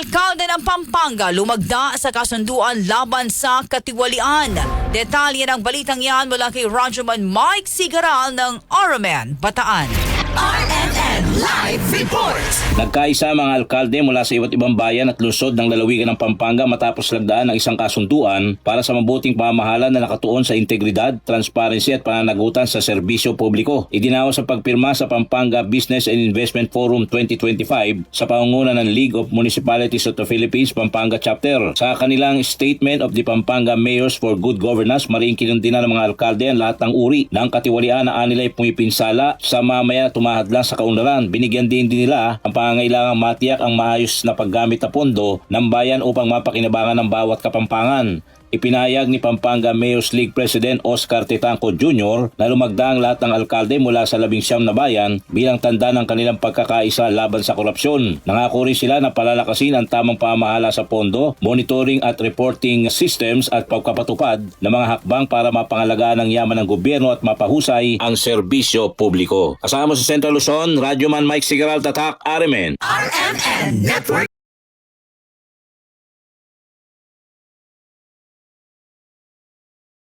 alkalde ng Pampanga lumagda sa kasunduan laban sa katiwalian. Detalye ng balitang yan mula kay Radyoman Mike Sigaral ng Araman, Bataan. RMN Live Report. Nagkaisa mga alkalde mula sa iba't ibang bayan at lungsod ng lalawigan ng Pampanga matapos lagdaan ng isang kasunduan para sa mabuting pamamahala na nakatuon sa integridad, transparency at pananagutan sa serbisyo publiko. Idinawa sa pagpirma sa Pampanga Business and Investment Forum 2025 sa pangunguna ng League of Municipalities of the Philippines Pampanga Chapter. Sa kanilang Statement of the Pampanga Mayors for Good Governance, maring kinundina ng mga alkalde ang lahat ng uri ng katiwalian na anilay pumipinsala sa mamaya tumahadlang sa kaunlaran. Binigyan din din nila ang pangangailangang matiyak ang maayos na paggamit na pondo ng bayan upang mapakinabangan ng bawat kapampangan. Ipinayag ni Pampanga Mayor's League President Oscar Titanco Jr. na lumagda ang lahat ng alkalde mula sa labing siyam na bayan bilang tanda ng kanilang pagkakaisa laban sa korupsyon. Nangako rin sila na palalakasin ang tamang pamahala sa pondo, monitoring at reporting systems at pagkapatupad ng mga hakbang para mapangalagaan ang yaman ng gobyerno at mapahusay ang serbisyo publiko. Kasama sa Central Luzon, Radyoman Mike Sigaral Tatak, Arimen. RMN Network.